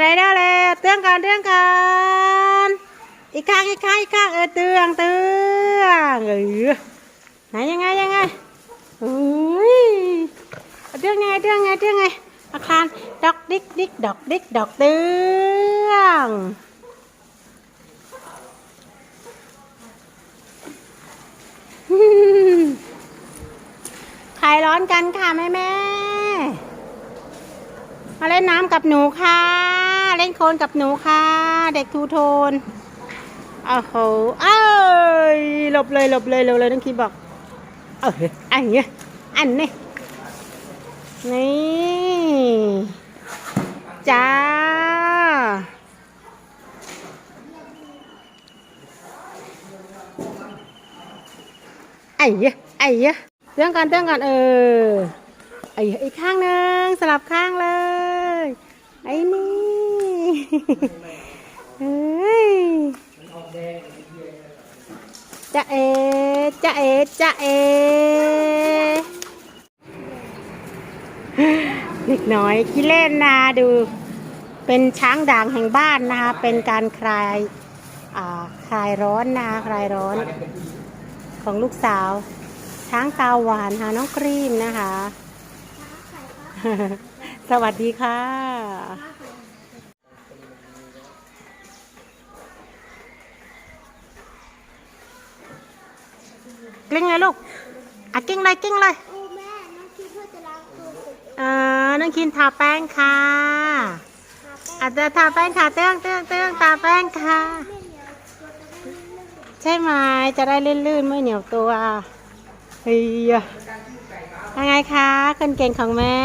ไลเดอร์เลยเตืองก่อนเตืองก่อนอีกข้างอีกข้างอีกข้างเออเตืองเตืองเออไหนยังไงยังไงอุ้ยเตืองไงเตืองไงเตืองไงอาคารดอกดิกดิกดอกดิกดอกเตื้องใครร้อนกันค่ะแม่แม่ มาเล่นน้ำกับหนูค่ะ เล่นโคลนกับหนูค่ะ เด็กทูโทนโอ้โหเอ้ยหลบเลยหลบเลยหลบเลยน้องคีบอกเอออันเนี้ยอันนี้นี่จ้าไอ้เหี้ยไอ้เหี้ยเตื้องก่อนเตื้องก่อนเออไอ้อีกข้างหนึ่งสลับข้างเลย ไอ้นี่เฮ้ยจะเอจะเอจะเอ เด็กน้อยขี้เล่นนะดู เป็นช้างด่างแห่งบ้านนะคะ เป็นการคลายอ่าคลายร้อนนะคะคลายร้อน ของลูกสาว ช้างตาหวานค่ะน้องครีมนะคะ สวัสดีค่ะกลิ้งเลยลูก อะกิ้งเลยกลิ้งเลยโอ้แม่น้องคิดว่าจะล้างตัวเออน้องคินทาแป้งค่ะอาจจะทาแป้งค่ะเตื้องเตื้องเตื้องทาแป้งค่ะไม่เหนียวตัวจะไม่ลื่นใช่ไหมจะได้ลื่นๆไม่เหนียวตัวเฮ้ยยังไงคะคนเก่งของแม่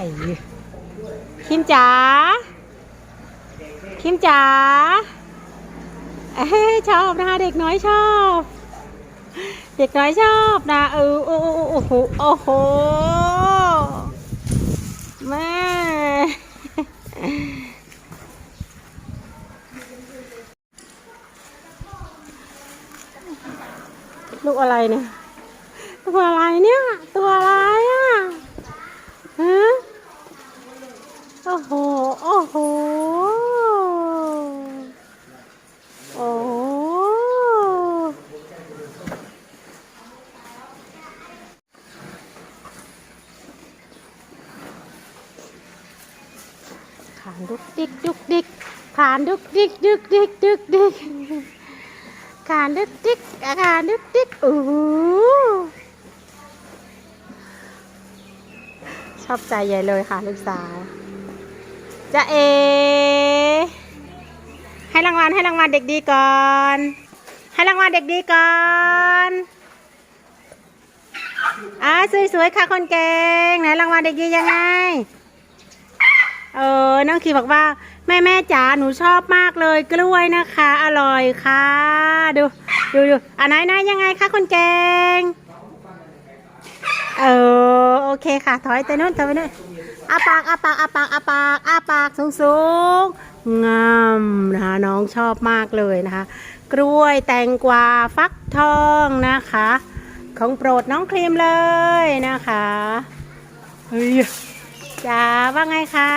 อ้คิมจ๋าคิมจ๋าเอ้ชอบนะคะเด็กน้อยชอบ เด็กน้อยชอบนะเออโอ้โหโอ้โหแม่ลูกอะไรเนี่ย ตัวอะไรเนี่ย ตัวอะไรอะฮะ อ้โห โอ้โห โอ้โห ขานดุกดิกดุกดิกขานดุกดิกดุกดิกดุกดิกการดึกดิกอาการดึกดิกโอู้หูชอบใจใหญ่เลยค่ะลูกสาว จะเอ ให้รางวัลให้รางวัลเด็กดีก่อน ให้รางวัลเด็กดีก่อนอ่าสวยๆค่ะคนเก่งไหนรางวัลเด็กดียังไงเออน้องคีบอกว่า แม่แม่จ๋าหนูชอบมากเลยกล้วยนะคะ อร่อยค่ะ ดูดูดูอันไหนไหนยังไงคะคนเก่ง เออโอเคค่ะ ถอยไปนู่นถอยไปนู่นอาปากอาปากอาปากอาปากอาปากสูงสูงงามนะคะน้องชอบมากเลยนะคะ กล้วยแตงกวาฟักทองนะคะ ของโปรดน้องครีมเลยนะคะเฮ้ยจ๋าว่าไงคะ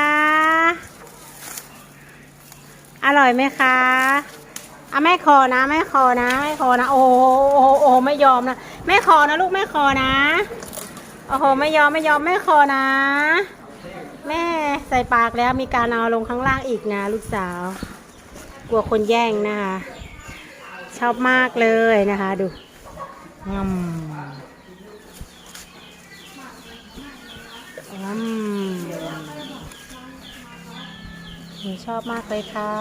อร่อยไหมคะอะแม่ขอนะแม่ขอนะแม่ขอนะโอ้โหโอ้โหโอ้โหไม่ยอมนะแม่ขอนะลูกแม่ขอนะ โอ้โห ไม่ยอมไม่ยอมแม่ขอนะ แม่ใส่ปากแล้วมีการเอาลงข้างล่างอีกนะ ลูกสาว กลัวคนแย่งนะคะ ชอบมากเลยนะคะ ดูงำอืมหนูชอบมากเลยค่ะ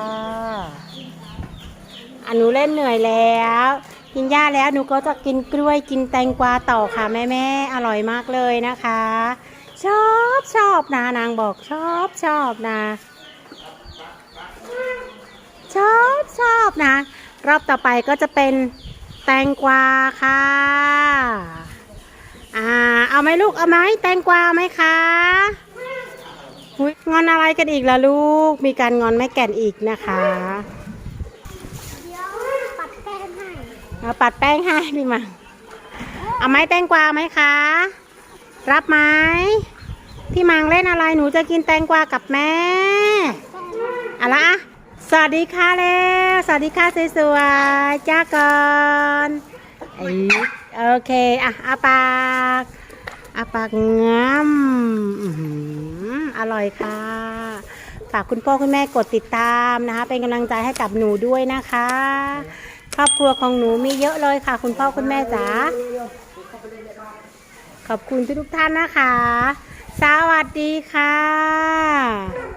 อันหนูเล่นเหนื่อยแล้ว กินหญ้าแล้วหนูก็จะกินกล้วยกินแตงกวาต่อค่ะแม่แม่อร่อยมากเลยนะคะ ชอบชอบนะนางบอกชอบชอบนะ ชอบชอบนะ รอบต่อไปก็จะเป็นแตงกวาค่ะ อ่า เอาไหมลูกเอาไหมแตงกวาไหมคะหุยงอนอะไรกันอีกล่ะลูก มีการงอนไม่แก่นอีกนะคะ เดี๋ยวปัดแป้งให้ เอาปัดแป้งให้พี่มังเอาไหมแตงกวาไหมคะ รับไหมพี่มังเล่นอะไรหนูจะกินแตงกวากับแม่อะละอะสวัสดีค่ะแล้วสวัสดีค่ะสวยๆจ้าก่อนเอ้ยโอเคอะอาปากอาปากงามอื้อหืออร่อยค่ะ ฝากคุณพ่อคุณแม่กดติดตามนะคะ เป็นกำลังใจให้กับหนูด้วยนะคะ ครอบครัวของหนูมีเยอะเลยค่ะ คุณพ่อคุณแม่จ๋าขอบคุณทุกท่านนะคะ สวัสดีค่ะ